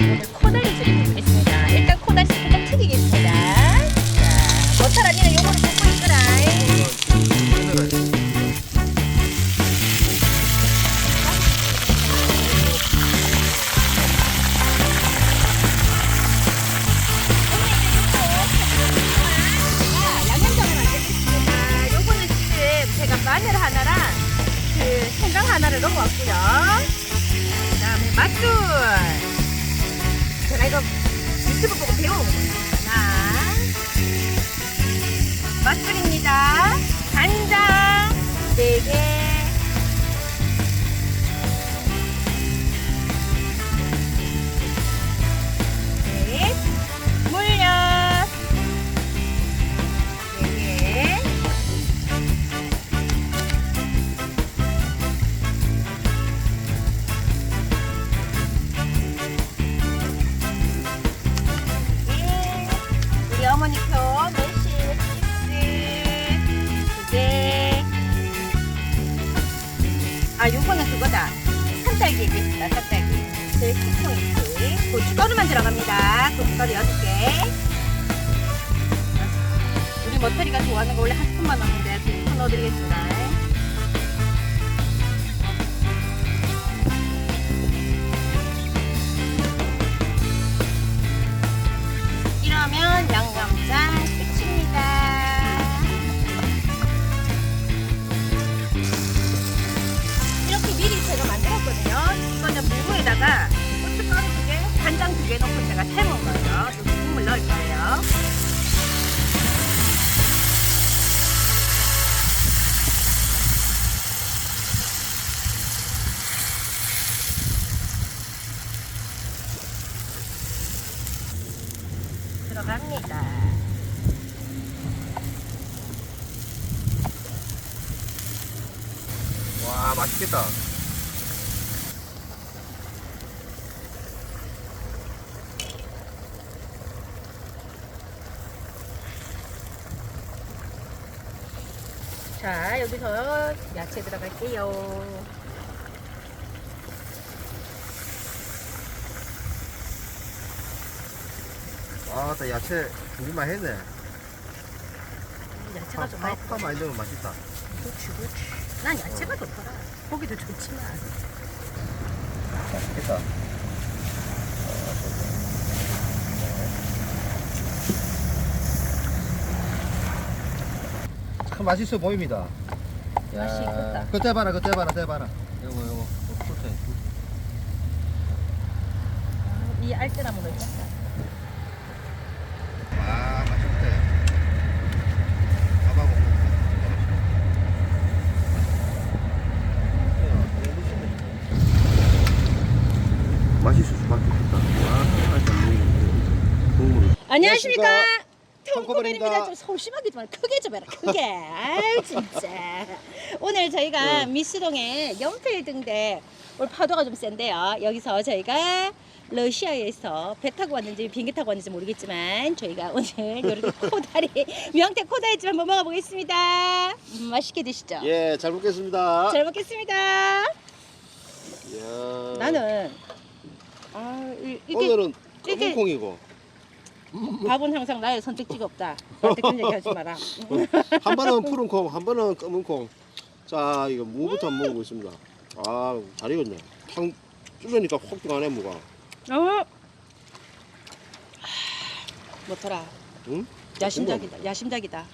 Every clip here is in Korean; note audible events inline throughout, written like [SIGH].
오늘 코다리찜 해보겠습니다. 일단 코다리 살짝 튀기겠습니다. 자, 버터 아니라 요거를 볶고 있거라. 자, 양념장을 만들겠습니다. 요거는 지금 제가 마늘 하나랑 그 생강 하나를 넣어왔고요. 그 다음에 맛술. 이거 유튜브 보고 배워온 거예요. 하나. 맛술입니다. 간장 네 개. 우리 머터리가 좋아하는 거 원래 한 스푼만 넣는데 두 스푼 넣어드리겠습니다. 이러면 양념장 끝입니다. 이렇게 미리 제가 만들었거든요. 이거는 무에다가 맛있겠다. 자, 여기서 야채 들어갈게요. 와나 야채 준비만 했네. 야채가 파, 좀 파, 파 많이 넣으면 맛있다. 그렇지, 그렇지. 난 야채가 좋더라. 고기도 좋지만. 맛있겠다. 참 맛있어 보입니다. 맛이 있겠다. 그때 봐라, 그때 봐라, 그때 봐라. 요거 요거 풀테. 이 알뜰함으로 짰다. 와 맛있대. 밥하고 맛있을 수밖에 없다. 와, 국물. 안녕하십니까. 톰코벨입니다. 좀 소심하게 좀 크게 좀 해라. 크게. 아유 진짜. 오늘 저희가 미스동에 연필등대 오늘 파도가 좀 센데요. 여기서 저희가 러시아에서 배 타고 왔는지 비행기 타고 왔는지 모르겠지만 저희가 오늘 [LAUGHS] 이렇게 코다리 명태 코다리찜 한번 먹어보겠습니다. 음, 맛있게 드시죠. 예, 잘 먹겠습니다. 잘 먹겠습니다. 이야. 나는 아 이- 이게 오늘은 이게- 검은 콩이고 밥은 항상 나의 선택지가 없다. 나한테 그런 얘기 하지 마라. 한 번은 푸른 콩, 한 번은 검은 콩. 자, 이거 무부터 한번 먹고 있습니다. 아, 잘 익었네. 탕 쫄려니까 확 들어가네 무가. 어? 뭐더라? 응? 야심작이다. 야심작이다.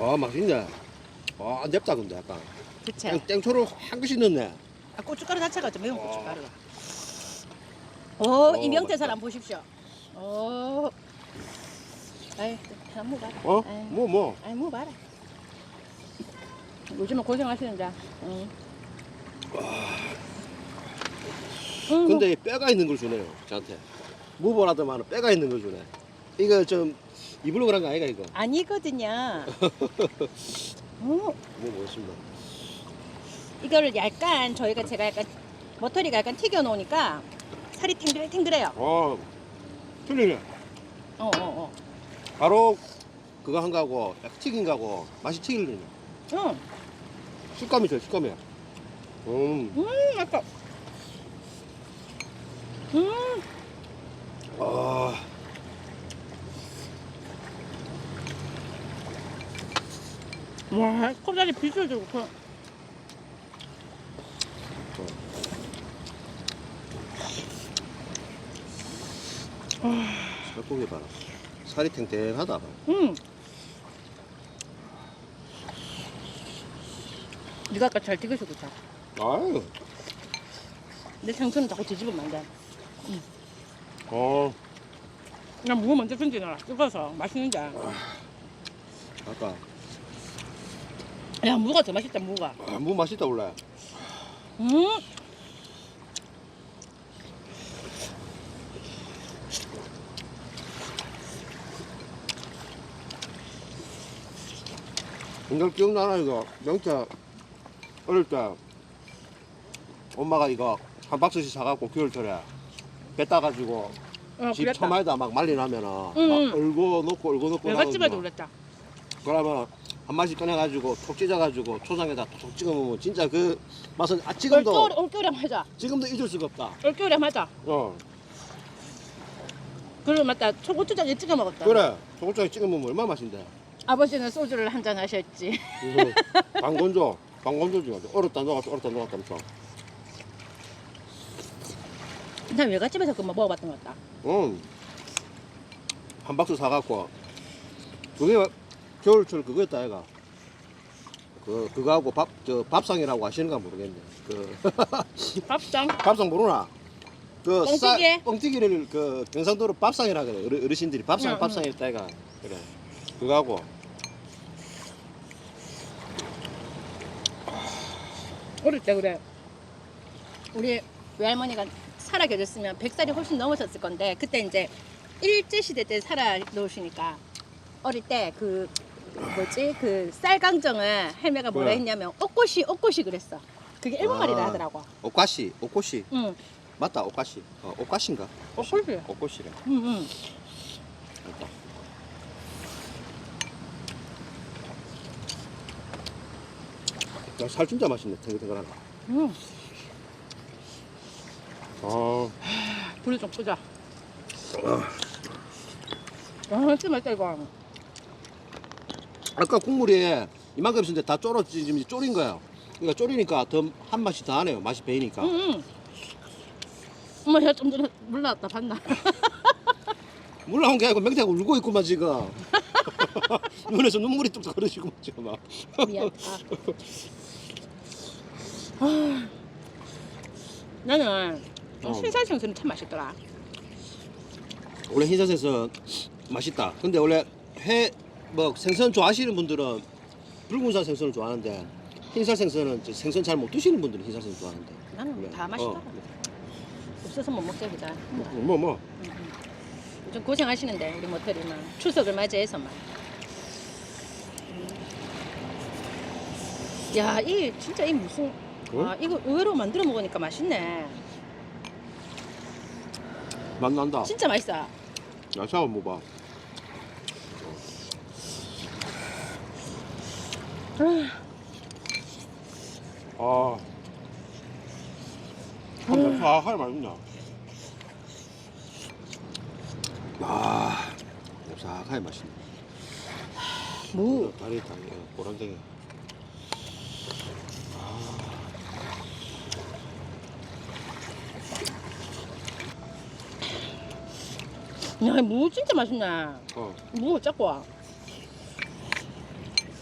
아, 맛있네. 아, 안 맵다 근데 약간. 그치? 땡초를 한 그릇 넣네. 아, 고춧가루 자체가 좀 매운 와. 고춧가루야. 오, 어, 이명태 사람 맛있다. 보십시오. 오. 아이, 한 먹어라. 어? 아이, 뭐 뭐? 아이, 먹어봐라. 요즘은 고생하시는데. 응. 응, 근데 이 뼈가 있는 걸 주네요, 저한테. 무보라더만 뼈가 있는 걸 주네. 이거 좀 입으로 그런 거 아이가 이거? 아니거든요. [LAUGHS] 어, 뭐 먹었습니다. 이거를 약간 저희가 제가 약간 머터리가 약간 튀겨 놓으니까 살이 탱글탱글해요. 아, 틀리네. 어, 어, 어. 바로 그거 한 거하고 약간 튀긴 거하고 맛이 튀기네. 응. 식감이 좋아, 식감이. 음, 음, 아까. 음, 아, 와, 컵다리 비주얼 좋고. 살코기 봐라. 살이 탱탱하다. 음. 네가 아까 잘 튀겨서 그렇다. 아유, 내 생선은 자꾸 뒤집으면 안 돼. 어, 그냥 무가 먼저 던지놔라. 뜯어서 맛있는데. 아까 야, 무가 더 맛있다, 무가. 아, 무 맛있다 원래. 음. 이거 기억나나 이거 명태 어릴 때 엄마가 이거 한 박스씩 사갖고 겨울철에 배 따가지고 어, 집 그랬다. 처마에다 막 말리나면은 응, 막 응. 얼고 넣고 얼고 넣고 외갓집에도 나가지고 올렸다. 그러면 한 마씩 꺼내가지고 톡 찢어가지고 초장에다 톡 찍어 먹으면 진짜 그 맛은 아 지금도 올겨울에 하자. 지금도 잊을 수가 없다. 올겨울에 하자. 어 그리고 맞다. 초고추장에 찍어 먹었다. 그래 소고장에 찍어 먹으면 얼마나 맛있는데. 아버지는 소주를 한 잔 하셨지. 그래서 [LAUGHS] 방건조 방건조지 얼었다 녹았다 얼었다 녹았다면서. 난 외갓집에서 그거 먹어봤던 것 같다. 응. 한 박스 사갖고 그게 겨울철 그거였다 애가 그 그거하고 밥 저 밥상이라고 하시는가 모르겠네 그 [LAUGHS] 밥상. 밥상 모르나 그 뻥튀기? 쌀- 뻥튀기를 그 경상도로 밥상이라 그래 어르- 어르신들이 밥상 응, 밥상이었다 애가 그래 그거하고 어릴 때 그래. 우리 외할머니가 살아 계셨으면 100살이 훨씬 넘으셨을 건데 그때 이제 일제 시대 때 살아 놓으시니까 어릴 때 그 뭐지 그 쌀강정을 할매가 뭐라 뭐야? 했냐면 옷꽃이 옷꽃이 그랬어. 그게 일본 말이라 아. 하더라고. 옷가시 옷꽃이 응. 맞다 옷가시 어, 옷가시인가 옷꽃이. 옷꽃이래 응 응. 맞다 야 살 진짜 맛있네 탱글탱글한 응. 아 불을 좀 끄자. 아 진짜 맛있다 이거. 아까 국물이 이만큼 있었는데 다 쫄았지 지금 졸인 거야. 그러니까 졸이니까 더 한 맛이 더 하네요. 맛이 배이니까. 응 응. 엄마 야 좀 전에 물 나왔다 봤나? [LAUGHS] 물 나온 게 아니고 맹태가 울고 있구만 지금. [LAUGHS] [LAUGHS] 눈에서 눈물이 뚝뚝 흐르시고 지금 막. 미안. 아. 아. 나는 어. 신살 생선이 참 맛있더라. 원래 흰살생선 맛있다. 근데 원래 회 뭐 생선 좋아하시는 분들은 붉은살 생선을 좋아하는데 흰살 생선은 이제 생선 잘 못 드시는 분들은 흰살 생선 좋아하는데. 나는 네. 다 맛있더라. 없어서 못 먹게 그자. 뭐 뭐. 뭐. 좀 고생하시는데 우리 모텔이만 추석을 맞이해서만. 야, 이 진짜 이 무슨 응? 아 이거 의외로 만들어 먹으니까 맛있네. 맛 난다. 진짜 맛있어. 야, 샤워 먹어봐. 아. 한 아, 할 맛있냐. 아, 싹하게 맛있네. 무. 다리, 다리, 어, 보람되게. 야, 무 진짜 맛있네. 어, 무 잡고 와.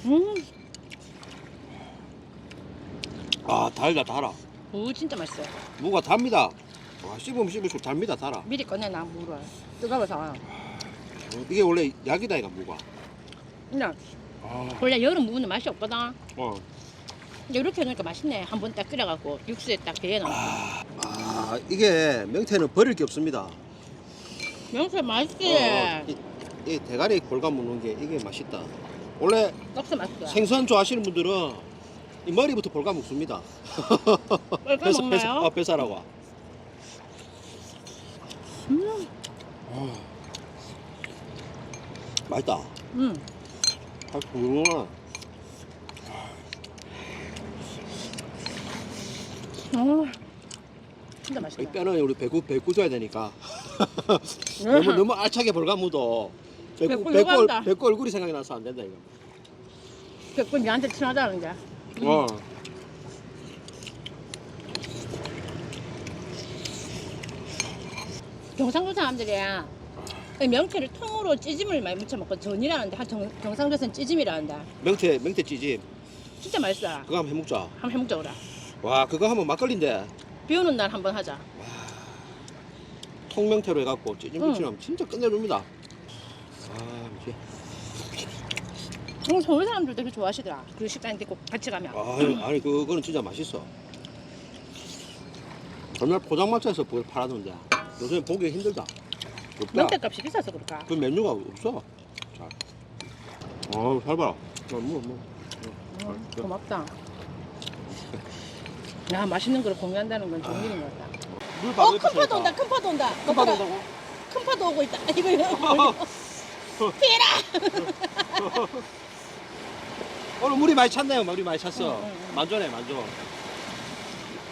음, 아, 달다, 달아. 무 진짜 맛있어. 무가 답니다. 아, 씹으면 씹을수록 답니다, 달아. 미리 꺼내놔 무를. 뜨거워서. 어, 이게 원래 약이다, 이거 무가. 그냥 아, 원래 여름 무는 맛이 없거든. 어. 근데 이렇게 해놓으니까 맛있네. 한 번 딱 끓여갖고 육수에 딱 개넣어. 아, 이게 명태는 버릴 게 없습니다. 명태 맛있지. 어, 이, 이 대가리 골감 먹는 게 이게 맛있다. 원래 맛있어. 생선 좋아하시는 분들은 이 머리부터 볼감 먹습니다. [LAUGHS] 얼마 먹나요? 어, 뱃살하고. 음, 아, 맛있다. 음. 아, 부르구나. 어, 진짜 이 맛있다. 뼈는 우리 배구 배구 줘야 되니까 [LAUGHS] 너무 너무 알차게 배구 배꼽 배구 들어간다. 배구 얼굴이 생각이 나서 안 된다 이거. 백분 니한테 친하다는 게. 어. 경상도 사람들이야. 이 명태를 통으로 찌짐을 많이 무쳐 먹고 전이라는데 한 경상도에서는 찌짐이라는데 명태 명태 찌짐 진짜 맛있어. 그거 한번 해먹자. 한번 해먹자 그래. 와 그거 하면 막걸리인데 비 오는 날 한번 하자. 통명태로 해갖고 찌짐 응. 부치면 진짜 끝내줍니다. 아 이게 어, 서울 사람들 되게 좋아하시더라. 그 식당 데리고 같이 가면. 아니, 아니 그거는 진짜 맛있어. 정말 포장마차에서 그걸 팔았는데 요새 보기 힘들다. 없다. 명태 값이 비싸서 그럴까? 그 메뉴가 없어. 자, 어, 잘 봐라. 어, 뭐, 뭐. 음, 고맙다. 야 맛있는 걸 공유한다는 건 좋은 일인 것 같다. 물 어, 바로 큰 옆에 파도 온다, 있으니까. 큰 파도 온다. 큰 파도 온다고? 큰 파도 오고 있다. [LAUGHS] 이거 이거. [LAUGHS] 피해라. [LAUGHS] 오늘 물이 많이 찼네요. 물이 많이 찼어. 만조네, 만조.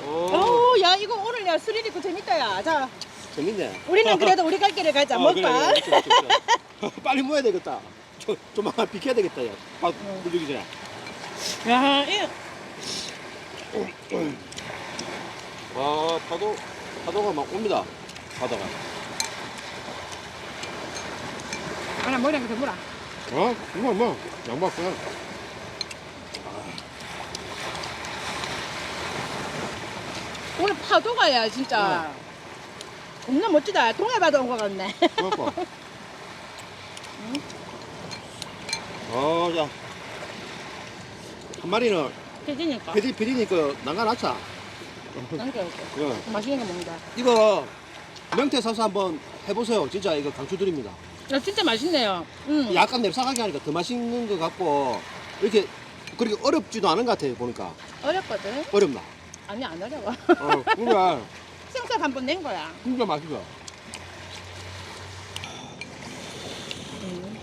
오, 어, 야 이거 오늘 야 스릴 있고 재밌다 야. 자, 재밌네. 우리는 그래도 우리 갈 길을 가자. 어, 먹방. 그래, 그래, 그래, 그래, 그래. 빨리 모아야 되겠다. 좀, 좀만 비켜야 되겠다. 야. 밥 응. 물주기 전에. 야, 이 와, 파도, 파도가 막 옵니다. 바다가. 하나 머리랑 더 물어. 어? 이거 뭐, 양반 그냥. 오늘 파도가 야 진짜. 겁나 멋지다. 동해 바다 온 것 같네. 그럴까? [LAUGHS] 어, 자. 한 마리는 해지니까. 피디, 피디니까 난간하자. 남겨올게. 예. 맛있는 거 먹는다. 이거 명태 사서 한번 해보세요. 진짜 이거 강추드립니다. 야, 진짜 맛있네요. 음. 약간 냅상하게 하니까 더 맛있는 것 같고 이렇게 그렇게 어렵지도 않은 것 같아요. 보니까 어렵거든. 어렵나? 아니 안 어려워. 어, 그러니까 [LAUGHS] 생선 한 번 낸 거야. 진짜 맛있어. 음.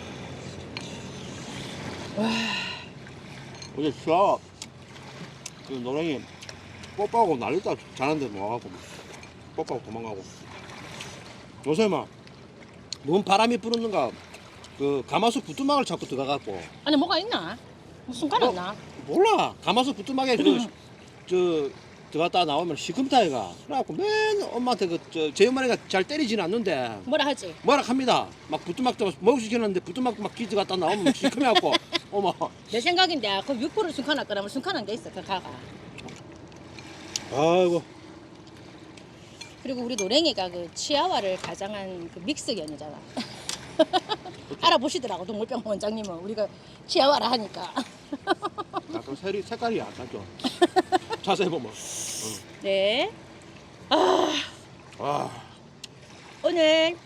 어제 진짜 그 노랭이 뽀뽀하고 난리다 자는데 모아갖고 뽀뽀하고 도망가고 요새 막뭔 바람이 부르는가 그 가마솥 부뚜막을 자꾸 들어가갖고 아니 뭐가 있나? 무슨 관 어? 있나? 몰라 가마솥 부뚜막에 그저 들어갔다 나오면 시큼타 얘가 그래갖고 맨 엄마한테 그저 제엄마니가 잘 때리지는 않는데 뭐라 하지? 뭐라 합니다 막 부뚜막도 먹을 수 시켰는데 부뚜막 막 기지 갔다 나오면 시큼해갖고 [LAUGHS] 어머 내 생각인데 그 6%를 순칸할 거라면 순칸한 게 있어 그 가가. 아이고 그리고 우리 노랭이가 그 치아와를 가장한 그 믹스견이잖아. [LAUGHS] 알아보시더라고 동물병 원장님은 우리가 치아와라 하니까. 약간 색이 색깔이 약하죠 [LAUGHS] 자세히 보면 네. 아 오늘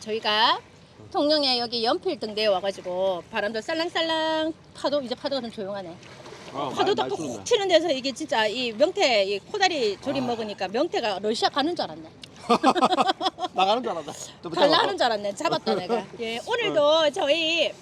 저희가 통영에 여기 연필 등대에 와가지고 바람도 살랑살랑 파도 이제 파도가 좀 조용하네. 아, 파도도 푹. 치는 데서 이게 진짜 이 명태 이 코다리 조림 아. 먹으니까 명태가 러시아 가는 줄 알았네. [LAUGHS] 나가는 줄 알았다 또 갈라하는 줄 알았네. 잡았다 내가. 예, [LAUGHS] 오늘도 저희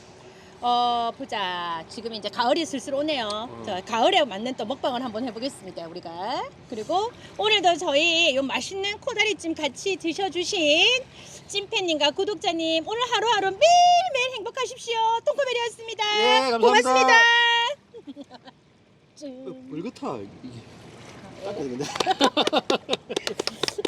어 보자. 지금 이제 가을이 슬슬 오네요. 어. 저 가을에 맞는 또 먹방을 한번 해보겠습니다. 우리가 그리고 오늘도 저희 요 맛있는 코다리찜 같이 드셔주신 찐팬님과 구독자님 오늘 하루하루 매일매일 행복하십시오. 똥꼬벨이었습니다. 예, 감사합니다. 고맙습니다. [LAUGHS] 지 물긋아 어, 이게. 아, 예. 딱 근데. [LAUGHS]